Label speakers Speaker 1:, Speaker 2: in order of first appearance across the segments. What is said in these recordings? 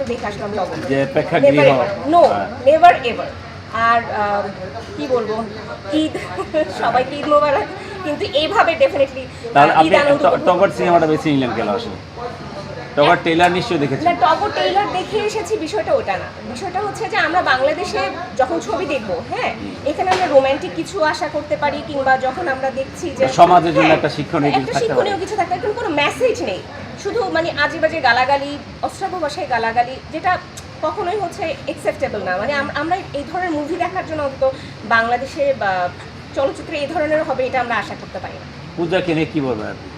Speaker 1: দেখে আসলাম লবণ
Speaker 2: যে প্রেক্ষাগৃহ
Speaker 1: নো। নেভার এভার আর কি বলব? ঈদ সবাইকে ঈদ মোবারক কিন্তু এইভাবে ডেফিনেটলি ঈদ আনন্দ
Speaker 2: টগর সিনেমাটা বেশি নিলেন কেন আসলে। টগর টেইলার নিশ্চয়ই দেখেছেন।
Speaker 1: না টগর টেইলার দেখে এসেছি বিষয়টা ওটা না। বিষয়টা হচ্ছে যে আমরা বাংলাদেশে যখন ছবি দেখব হ্যাঁ এখানে আমরা রোমান্টিক কিছু আশা করতে পারি কিংবা যখন আমরা দেখছি যে
Speaker 2: সমাজের জন্য
Speaker 1: হ্যাঁ,
Speaker 2: একটা শিক্ষণীয় কিছু থাকতে।
Speaker 1: শিক্ষণীয় কিছু থাকতে কোনো মেসেজ নেই। শুধু মানে আজে বাজে গালাগালি অশ্রাব্য ভাষায় গালাগালি যেটা কখনোই হচ্ছে একসেপ্টেবল না। মানে আমরা এই ধরনের মুভি দেখার জন্য অন্তত বাংলাদেশে বা চলচ্চিত্রে এই ধরনের হবে এটা আমরা আশা করতে পারি না।
Speaker 2: পূজাকে নিয়ে কি বলবেন আপনি?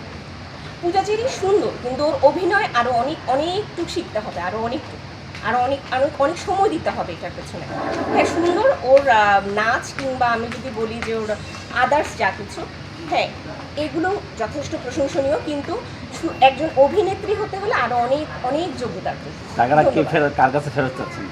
Speaker 1: পূজা চেরি সুন্দর কিন্তু ওর অভিনয় আরও অনেক অনেকটু শিখতে হবে আরও অনেক আরও অনেক আরও অনেক সময় দিতে হবে এটার পেছনে। হ্যাঁ সুন্দর ওর নাচ কিংবা আমি যদি বলি যে ওর আদার্স যা কিছু হ্যাঁ এগুলো যথেষ্ট প্রশংসনীয় কিন্তু একজন অভিনেত্রী হতে হলে আরও অনেক অনেক প্রয়োজন।
Speaker 2: টাকাটা কে ফেরত কার কাছে ফেরত চাচ্ছেন?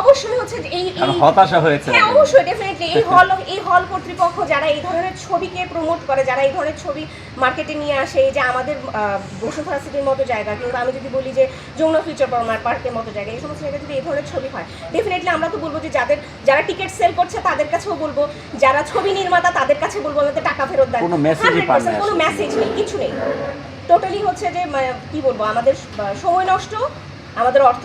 Speaker 1: অবশ্যই হচ্ছে যে এই
Speaker 2: হতাশা হয়েছে।
Speaker 1: হ্যাঁ অবশ্যই ডেফিনেটলি এই হল এই হল কর্তৃপক্ষ যারা এই ধরনের ছবিকে প্রমোট করে যারা এই ধরনের ছবি মার্কেটে নিয়ে আসে এই যে আমাদের বসুন্ধরা সিটির মতো জায়গা কিংবা আমি যদি বলি যে যমুনা ফিউচার পার্কের মতো জায়গা এই সমস্ত জায়গায় যদি এই ধরনের ছবি হয় ডেফিনেটলি আমরা তো বলব যে যাদের যারা টিকিট সেল করছে তাদের কাছেও বলব যারা ছবি নির্মাতা তাদের কাছে বলব আমাদের টাকা ফেরত দেন।
Speaker 2: কোনো message-ই
Speaker 1: 100%
Speaker 2: পান না
Speaker 1: কোনো মেসেজ নেই কিছু নেই। টোটালি হচ্ছে যে মানে, কি বলব আমাদের সময় নষ্ট আমাদের অর্থ